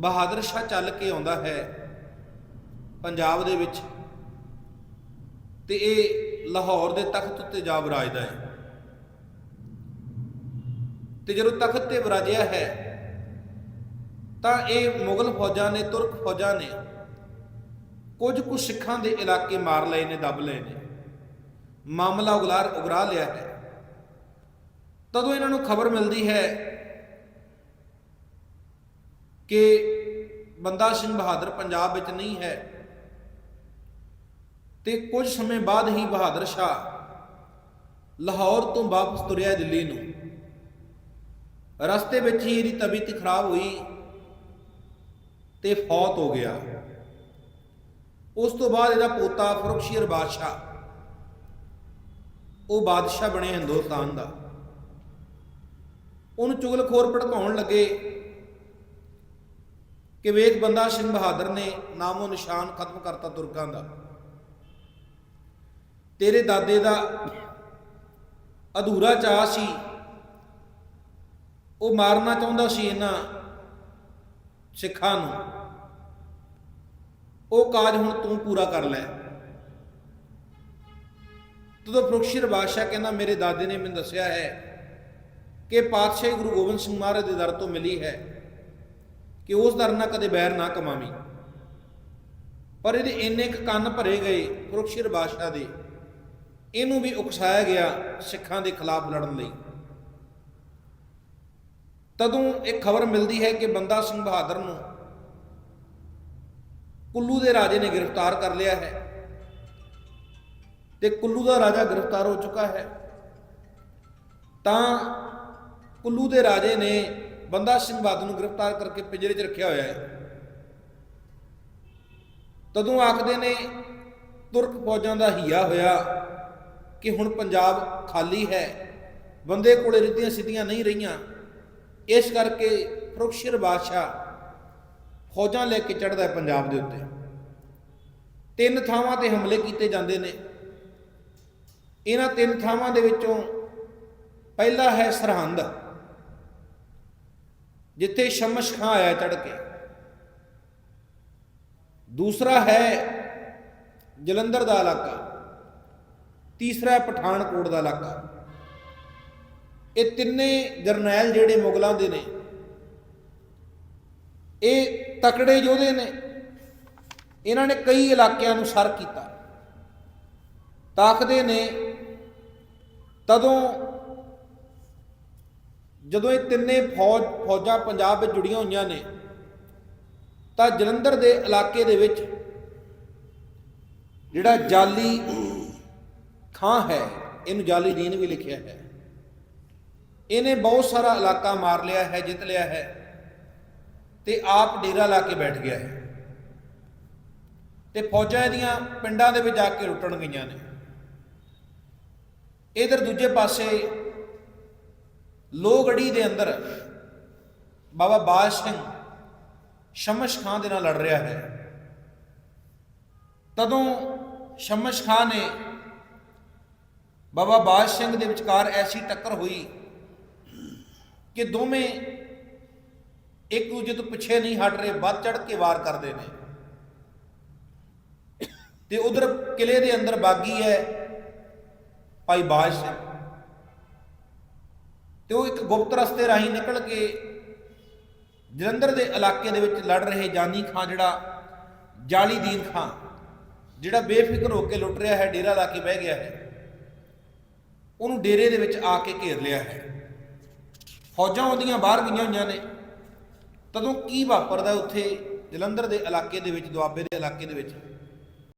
ਬਹਾਦਰ ਸ਼ਾਹ ਚੱਲ ਕੇ ਆਉਂਦਾ ਹੈ ਪੰਜਾਬ ਦੇ ਵਿੱਚ ਤੇ ਇਹ ਲਾਹੌਰ ਦੇ ਤਖਤ ਉੱਤੇ ਜਾ ਵਿਰਾਜਦਾ ਹੈ। ਤੇ ਜਦੋਂ ਤਖਤ ਤੇ ਵਿਰਾਜਿਆ ਹੈ, ਤਾਂ ਇਹ ਮੁਗਲ ਫੌਜਾਂ ਨੇ, ਤੁਰਕ ਫੌਜਾਂ ਨੇ ਕੁਝ ਕੁ ਸਿੱਖਾਂ ਦੇ ਇਲਾਕੇ ਮਾਰ ਲਏ ਨੇ, ਦੱਬ ਲਏ ਨੇ। ਮਾਮਲਾ ਉਗਲਾਰ ਉਗਰਾ ਲਿਆ ਹੈ। ਤਦੋਂ ਇਹਨਾਂ ਨੂੰ ਖਬਰ ਮਿਲਦੀ ਹੈ ਕਿ ਬੰਦਾ ਸਿੰਘ ਬਹਾਦਰ ਪੰਜਾਬ ਵਿੱਚ ਨਹੀਂ ਹੈ ਤੇ ਕੁਝ ਸਮੇਂ ਬਾਅਦ ਹੀ ਬਹਾਦਰ ਸ਼ਾਹ ਲਾਹੌਰ ਤੋਂ ਵਾਪਸ ਤੁਰਿਆ ਦਿੱਲੀ ਨੂੰ। ਰਸਤੇ ਵਿੱਚ ਹੀ ਇਹਦੀ ਤਬੀਅਤ ਖਰਾਬ ਹੋਈ ਤੇ ਫੌਤ ਹੋ ਗਿਆ। ਉਸ ਤੋਂ ਬਾਅਦ ਇਹਦਾ ਪੋਤਾ ਫਰੁਖਸ਼ੀਰ ਬਾਦਸ਼ਾਹ, ਉਹ ਬਾਦਸ਼ਾਹ ਬਣੇ ਹਿੰਦੁਸਤਾਨ ਦਾ। ਉਹਨੂੰ ਚੁਗਲਖੋਰ ਭੜਕਾਉਣ ਲੱਗੇ। ਕਿ ਵੇਖ ਬੰਦਾ ਸਿੰਘ ਬਹਾਦਰ ਨੇ ਨਾਮੋ ਨਿਸ਼ਾਨ ਖਤਮ ਕਰਤਾ ਤੁਰਕਾਂ ਦਾ। ਤੇਰੇ ਦਾਦੇ ਦਾ ਅਧੂਰਾ ਚਾਹ ਸੀ, ਉਹ ਮਾਰਨਾ ਚਾਹੁੰਦਾ ਸੀ ਇਹਨਾਂ ਸਿੱਖਾਂ ਨੂੰ। ਉਹ ਕਾਜ ਹੁਣ ਤੂੰ ਪੂਰਾ ਕਰ ਲੈ। ਤਦੋਂ ਫਰੁਖਸ਼ੀਰ ਬਾਦਸ਼ਾਹ ਕਹਿੰਦਾ, ਮੇਰੇ ਦਾਦੇ ਨੇ ਮੈਨੂੰ ਦੱਸਿਆ ਹੈ ਕਿ ਪਾਤਸ਼ਾਹ ਗੁਰੂ ਗੋਬਿੰਦ ਸਿੰਘ ਮਹਾਰਾਜ ਦੇ ਦਰ ਤੋਂ ਮਿਲੀ ਹੈ। ਕਿ ਉਸ ਦਰ ਨਾਲ ਕਦੇ ਬੈਰ ਨਾ ਕਮਾਵੀਂ। ਪਰ ਇਹਦੇ ਇੰਨੇ ਕੁ ਕੰਨ ਭਰੇ ਗਏ ਫਰੁਖਸ਼ੀਰ ਬਾਦਸ਼ਾਹ ਦੇ, ਇਹਨੂੰ ਵੀ ਉਕਸਾਇਆ ਗਿਆ ਸਿੱਖਾਂ ਦੇ ਖਿਲਾਫ ਲੜਨ ਲਈ। ਤਦੋਂ ਇਹ ਖਬਰ ਮਿਲਦੀ ਹੈ ਕਿ ਬੰਦਾ ਸਿੰਘ ਬਹਾਦਰ ਨੂੰ ਕੁੱਲੂ ਦੇ ਰਾਜੇ ਨੇ ਗ੍ਰਿਫਤਾਰ ਕਰ ਲਿਆ ਹੈ ਤੇ ਕੁੱਲੂ ਦਾ ਰਾਜਾ ਗ੍ਰਿਫਤਾਰ ਹੋ ਚੁੱਕਾ ਹੈ। ਤਾਂ ਕੁੱਲੂ ਦੇ ਰਾਜੇ ਨੇ ਬੰਦਾ ਸਿੰਘ ਬਹਾਦਰ ਨੂੰ ਗ੍ਰਿਫਤਾਰ ਕਰਕੇ ਪਿੰਜਰੇ 'ਚ ਰੱਖਿਆ ਹੋਇਆ ਹੈ। ਤਦੋਂ ਆਖਦੇ ਨੇ, ਤੁਰਕ ਫੌਜਾਂ ਦਾ ਹੀਆ ਹੋਇਆ ਕਿ ਹੁਣ ਪੰਜਾਬ ਖਾਲੀ ਹੈ, ਬੰਦੇ ਕੋਲੇ ਰਿੱਧੀਆਂ ਸਿੱਧੀਆਂ ਨਹੀਂ ਰਹੀਆਂ। ਇਸ ਕਰਕੇ ਫਰੁਖਸ਼ੀਰ ਬਾਦਸ਼ਾਹ ਫੌਜਾਂ ਲੈ ਕੇ ਚੜਦਾ ਹੈ ਪੰਜਾਬ ਦੇ ਉੱਤੇ। ਤਿੰਨ ਥਾਵਾਂ ਤੇ ਹਮਲੇ ਕੀਤੇ ਜਾਂਦੇ ਨੇ। ਇਹਨਾਂ ਤਿੰਨ ਥਾਵਾਂ ਦੇ ਵਿੱਚੋਂ ਪਹਿਲਾ ਹੈ ਸਰਹੰਦ। ਜਿੱਥੇ ਸ਼ਮਸ਼ ਖਾਂ ਆਇਆ ਚੜ ਕੇ ਦੂਸਰਾ ਹੈ ਜਲੰਧਰ ਦਾ ਇਲਾਕਾ। ਤੀਸਰਾ ਪਠਾਨਕੋਟ ਦਾ ਇਲਾਕਾ। ਇਹ ਤਿੰਨੇ ਜਰਨੈਲ ਜਿਹੜੇ ਮੁਗਲਾਂ ਦੇ ਨੇ, ਇਹ ਤਕੜੇ ਯੋਧੇ ਨੇ। ਇਹਨਾਂ ਨੇ ਕਈ ਇਲਾਕਿਆਂ ਨੂੰ ਸਰ ਕੀਤਾ। ਤਾਕਦੇ ਨੇ, ਤਦੋਂ ਜਦੋਂ ਇਹ ਤਿੰਨੇ ਫੌਜ, ਫੌਜਾਂ ਪੰਜਾਬ ਵਿੱਚ ਜੁੜੀਆਂ ਹੋਈਆਂ ਨੇ, ਤਾਂ ਜਲੰਧਰ ਦੇ ਇਲਾਕੇ ਦੇ ਵਿੱਚ ਜਿਹੜਾ ਜਾਲੀ ਖਾਂ ਹੈ, ਇਹਨੂੰ ਜਾਲੀ ਦੀਨ ਵੀ ਲਿਖਿਆ ਹੈ। ਇਹਨੇ ਬਹੁਤ ਸਾਰਾ ਇਲਾਕਾ ਮਾਰ ਲਿਆ ਹੈ, ਜਿੱਤ ਲਿਆ ਹੈ ਤੇ ਆਪ ਡੇਰਾ ਲਾ ਕੇ ਬੈਠ ਗਿਆ ਹੈ। ਤੇ ਫੌਜਾਂ ਇਹਦੀਆਂ ਪਿੰਡਾਂ ਦੇ ਵਿੱਚ ਜਾ ਕੇ ਲੁੱਟਣ ਗਈਆਂ ਨੇ। ਇਧਰ ਦੂਜੇ ਪਾਸੇ ਲੋਹਗੜੀ ਦੇ ਅੰਦਰ ਬਾਬਾ ਬਾਜ ਸਿੰਘ ਸ਼ਮਸ਼ ਖਾਂ ਦੇ ਨਾਲ ਲੜ ਰਿਹਾ ਹੈ। ਤਦੋਂ ਸ਼ਮਸ਼ ਖਾਂ ਨੇ ਬਾਬਾ ਬਾਜ ਸਿੰਘ ਦੇ ਵਿਚਕਾਰ ਐਸੀ ਟੱਕਰ ਹੋਈ ਕਿ ਦੋਵੇਂ ਇੱਕ ਦੂਜੇ ਤੋਂ ਪਿੱਛੇ ਨਹੀਂ ਹਟ ਰਹੇ, ਵੱਧ ਚੜ ਕੇ ਵਾਰ ਕਰਦੇ ਨੇ। ਤੇ ਉਧਰ ਕਿਲੇ ਦੇ ਅੰਦਰ ਬਾਗੀ ਹੈ ਭਾਈ ਬਾਜ ਸਿੰਘ। ਤੇ ਉਹ ਇੱਕ ਗੁਪਤ ਰਸਤੇ ਰਾਹੀਂ ਨਿਕਲ ਕੇ ਜਲੰਧਰ ਦੇ ਇਲਾਕੇ ਦੇ ਵਿੱਚ ਲੜ ਰਹੇ ਜਾਨੀ ਖਾਂ ਜਿਹੜਾ ਜਾਲੀ ਦੀਨ ਖਾਂ, ਜਿਹੜਾ ਬੇਫਿਕਰ ਹੋ ਕੇ ਲੁੱਟ ਰਿਹਾ ਹੈ, ਡੇਰਾ ਲਾ ਕੇ ਬਹਿ ਗਿਆ ਹੈ, ਉਹਨੂੰ ਡੇਰੇ ਦੇ ਵਿੱਚ ਆ ਕੇ ਘੇਰ ਲਿਆ ਹੈ। ਫੌਜਾਂ ਉਹਦੀਆਂ ਬਾਹਰ ਗਈਆਂ ਹੋਈਆਂ ਨੇ। ਤਦੋਂ ਕੀ ਵਾਪਰਦਾ ਉੱਥੇ ਜਲੰਧਰ ਦੇ ਇਲਾਕੇ ਦੇ ਵਿੱਚ, ਦੁਆਬੇ ਦੇ ਇਲਾਕੇ ਦੇ ਵਿੱਚ?